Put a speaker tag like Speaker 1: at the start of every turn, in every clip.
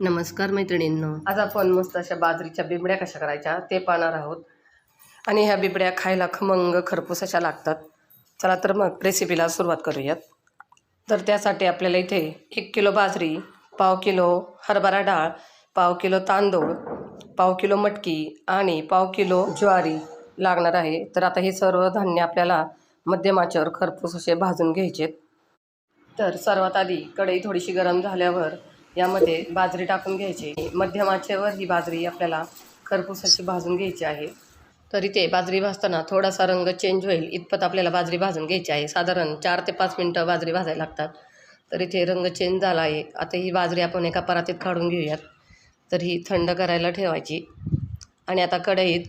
Speaker 1: नमस्कार मैत्रिणींनो. आज आपण मस्त अशा बाजरीच्या बिबड्या कशा करायच्या ते पाहणार आहोत. आणि ह्या बिबड्या खायला खमंग खरपूस अशा लागतात. चला तर मग रेसिपीला सुरुवात करूयात. तर त्यासाठी आपल्याला इथे एक किलो बाजरी पाव किलो हरभरा डाळ पाव किलो तांदूळ पाव किलो मटकी आणि पाव किलो ज्वारी लागणार आहे. तर आता हे सर्व धान्य आपल्याला मध्यम आचेवर खरपूस असे भाजून घ्यायचे तर सर्वात आधी कढई थोडीशी गरम झाल्यावर यामध्ये बाजरी टाकून घ्यायची. मध्यम आचेवर ही बाजरी आपल्याला खरपूस भाजून घ्यायची आहे. तर इथे बाजरी भाजताना थोडासा रंग चेंज होईल इतपत आपल्याला बाजरी भाजून घ्यायची आहे. साधारण चार ते पाच मिनटं बाजरी भाजायला लागतात. तर इथे रंग चेंज झाला आहे. आता ही बाजरी आपण एका परातीत काढून घेऊयात. तर ही थंड करायला ठेवायची. आणि आता कढईत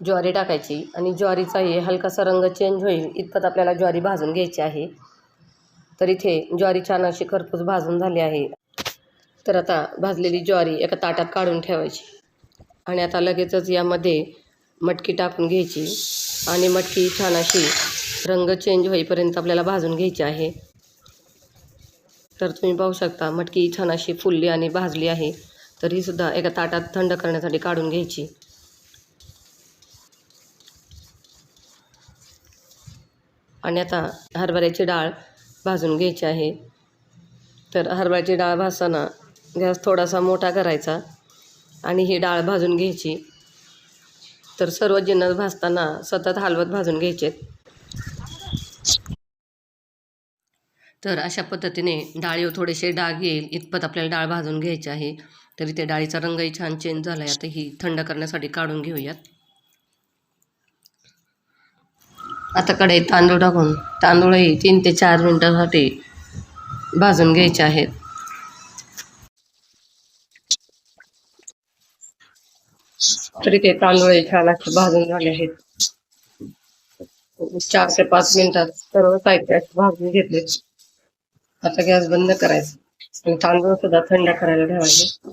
Speaker 1: ज्वारी टाकायची. आणि ज्वारीचा हे हलकासा रंग चेंज होईल इतपत आपल्याला ज्वारी भाजून घ्यायची आहे. तर इथे ज्वारी छान अशी खरपूस भाजून झाली आहे. तर आता भाजलेली ज्वारी एका ताटात काढून ठेवायची. आणि आता लगेचच यामध्ये मटकी टाकून घ्यायची. आणि मटकी छान अशी रंग चेंज होईपर्यंत आपल्याला भाजून घ्यायची आहे. तर तुम्ही पाहू शकता मटकी छान अशी फुलली आणि भाजली आहे. तर ही सुद्धा एका ताटात थंड करण्यासाठी काढून घ्यायची. आणि आता हरभऱ्याची डाळ भाजून घ्यायची आहे. तर हरभऱ्याची डाळ भाजताना गॅस थोडासा मोठा करायचा आणि ही डाळ भाजून घ्यायची. तर सर्व जिन्नस भाजताना सतत हलवत भाजून घ्यायचे तर अशा पद्धतीने डाळीवर थोडेसे डाग येईल. इतपत आपल्याला डाळ भाजून घ्यायची आहे. तरी त्या डाळीचा रंगही छान चेंज झाला आहे आता ही थंड करण्यासाठी काढून घेऊयात. आता कढईत तांदूळ टाकून तांदूळही तीन ते चार मिनटासाठी भाजून घ्यायचे आहेत. तरी ते तांदूळ हे छान असे भाजून झाले आहेत. चार ते पाच मिनिटात सर्व साहित्य भाजून घेतले. आता गॅस बंद करायचा. आणि तांदूळ सुद्धा थंड करायला ठेवायचे.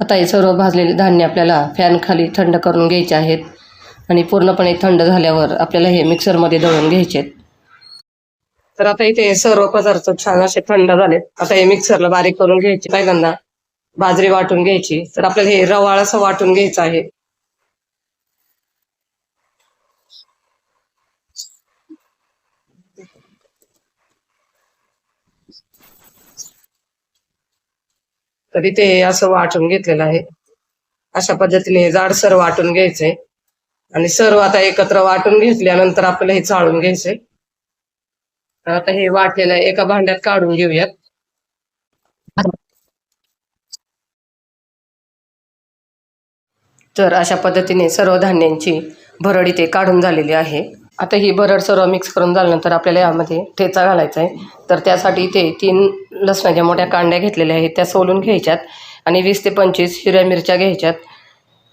Speaker 1: आता हे सर्व भाजलेले धान्य आपल्याला फॅन खाली थंड करून घ्यायचे आहेत. आणि पूर्णपणे थंड झाल्यावर आपल्याला हे मिक्सरमध्ये दळून घ्यायचे आहेत. तर आता इथे सर्व पदार्थ छान असे थंड झालेत. आता हे मिक्सरला बारीक करून घ्यायचे. पहिल्यांदा बाजरी वाटून घ्यायची. तर आपल्याला हे रवाळ असं वाटून घ्यायचं आहे. तर इथे असं वाटून घेतलेलं आहे. अशा पद्धतीने हे जाडसर वाटून घ्यायचंय आणि सर्व आता एकत्र वाटून घेतल्यानंतर आपल्याला हे चाळून घ्यायचंय तर आता हे वाटलेलं आहे एका भांड्यात काढून घेऊयात. तर अशा पद्धतीने सर्व धान्यांची भरड इथे काढून झालेली आहे. आता ही भरड सर्व मिक्स करून झाल्यानंतर आपल्याला यामध्ये ठेचा घालायचा आहे. तर त्यासाठी इथे तीन लसणाच्या मोठ्या कांड्या घेतलेल्या आहेत त्या सोलून घ्यायच्यात आणि वीस ते पंचवीस हिरव्या मिरच्या घ्यायच्यात.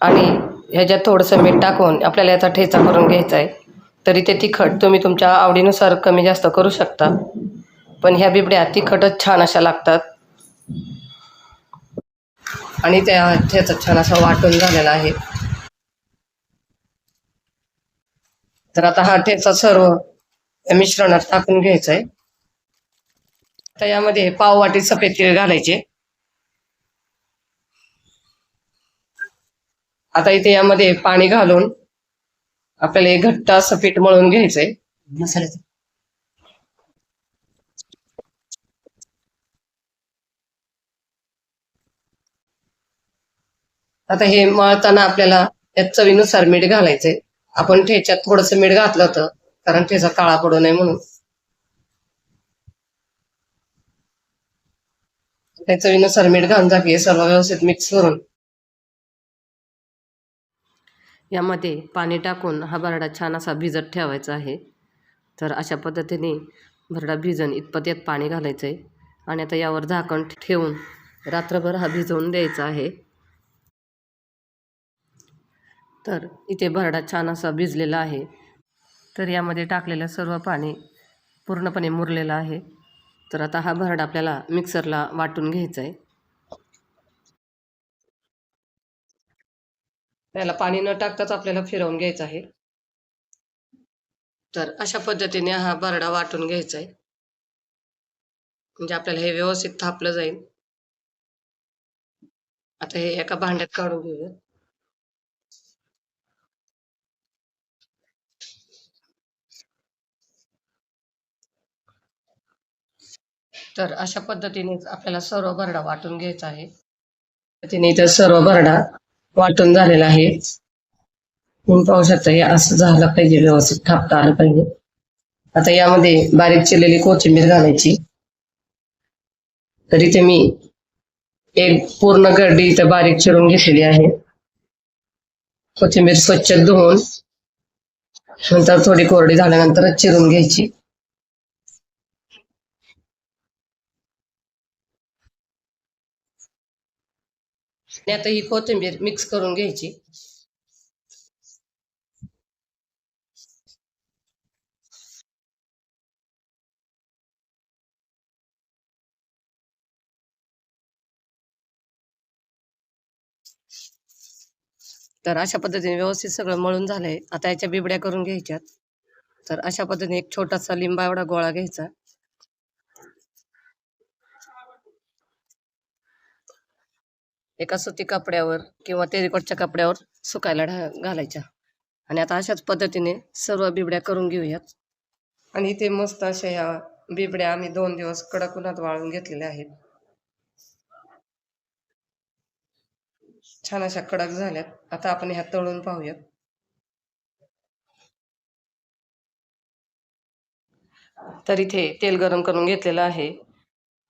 Speaker 1: आणि ह्याच्यात थोडंसं मीठ टाकून आपल्याला याचा ठेचा करून घ्यायचा आहे. तर इथे तिखट तुम्ही तुमच्या आवडीनुसार कमी जास्त करू शकता. पण ह्या बिबड्या तिखटच छान अशा लागतात. आणि त्या ठेचा छान असा वाटून झालेला आहे. तर आता हा ठेचा सर्व मिश्रणात टाकून घ्यायचा आहे आता यामध्ये पाव वाटी सफेद तीळ घालायचे. आता इथे यामध्ये पाणी घालून आपल्याला हे घट्ट असं पीठ मळून घ्यायचंय.
Speaker 2: मसाल्याचं.
Speaker 1: आता हे मळताना आपल्याला यात चवीनुसार मीठ घालायचंय. आपण ठेच्यात थोडस मीठ घातलं होतं कारण ठेचा काळा पडू नये म्हणून. त्या चवीनुसार मीठ घालून हे सर्व व्यवस्थित मिक्स करून यामध्ये पाणी टाकून हा बरडा छान असा भिजत ठेवायचा आहे. तर अशा पद्धतीने बरडा भिजन इतपत यात पाणी घालायचं आहे आणि आता यावर झाकण ठेवून रात्रभर हा भिजवून द्यायचा आहे. तर इथे भरडा छान असा भिजलेला आहे. तर यामध्ये टाकलेलं सर्व पाणी पूर्णपणे मुरलेलं आहे. तर आता हा भरडा आपल्याला मिक्सरला वाटून घ्यायचा आहे त्याला पाणी न टाकताच आपल्याला फिरवून घ्यायचं आहे. तर अशा पद्धतीने हा बरडा वाटून घ्यायचा आहे. म्हणजे आपल्याला हे व्यवस्थित थापलं जाईल. आता हे एका भांड्यात काढून घेऊया. तर अशा पद्धतीनेच आपल्याला सर्व भरडा वाटून घ्यायचा आहे. पद्धतीने इथं सर्व भरडा वाटून झालेलं आहे. तुम्ही पाहू शकता हे असं झालं पाहिजे व्यवस्थित थापता आलं पाहिजे. आता यामध्ये बारीक चिरलेली कोथिंबीर घालायची. तरी ते मी एक पूर्ण गर्दी इथं बारीक चिरून घेतलेली आहे. कोथिंबीर स्वच्छ धुवून नंतर थोडी कोरडी झाल्यानंतरच चिरून घ्यायची. आणि आता ही कोथिंबीर मिक्स करून घ्यायची. तर अशा पद्धतीने व्यवस्थित सगळं मळून झालंय. आता याच्या बिबड्या करून घ्यायच्यात. तर अशा पद्धतीने एक छोटासा लिंबा एवढा गोळा घ्यायचा. एका सुती कपड्यावर किंवा तेरीकोटच्या कपड्यावर सुकायला ढा- घालायच्या. आणि आता अशाच पद्धतीने सर्व बिबड्या करून घेऊयात. आणि इथे मस्त अशा ह्या बिबड्या आम्ही दोन दिवस कडक उन्हात वाळून घेतलेल्या आहेत. छान अशा कडक झाल्यात. आता आपण ह्या तळून पाहूयात. तर इथे तेल गरम करून घेतलेलं आहे.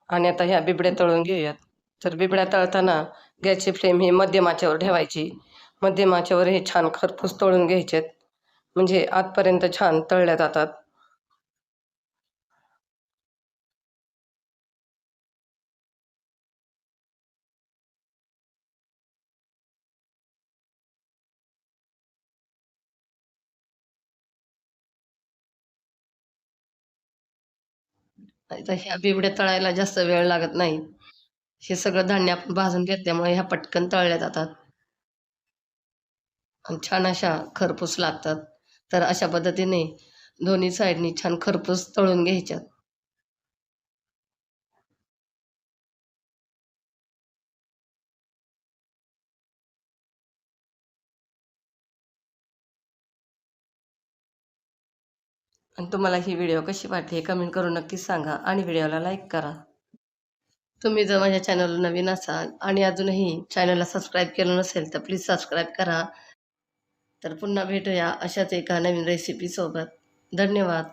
Speaker 1: आणि आता ह्या बिबड्या तळून घेऊयात. तर बिबड्या तळताना गॅसची फ्लेम ही मध्यमाच्यावर ठेवायची. मध्यमाच्यावर हे छान खरपूस तळून घ्यायचेत. म्हणजे आतपर्यंत छान तळल्या जातात. ह्या बिबड्या तळायला जास्त वेळ लागत नाही. हे सगळं धान्य आपण भाजून घेतल्यामुळे ह्या पटकन तळल्या जातात. आणि छान अशा खरपूस लागतात. तर अशा पद्धतीने दोन्ही साईडनी छान खरपूस तळून घ्यायच्यात. आणि तुम्हाला ही व्हिडिओ कशी वाटली हे कमेंट करून नक्कीच सांगा आणि व्हिडिओला लाईक करा. तुम्ही जर माझ्या चॅनलला नवीन असाल आणि अजूनही चॅनलला सबस्क्राईब केलं नसेल तर प्लीज सबस्क्राईब करा. तर पुन्हा भेटूया अशाच एका नवीन रेसिपीसोबत धन्यवाद.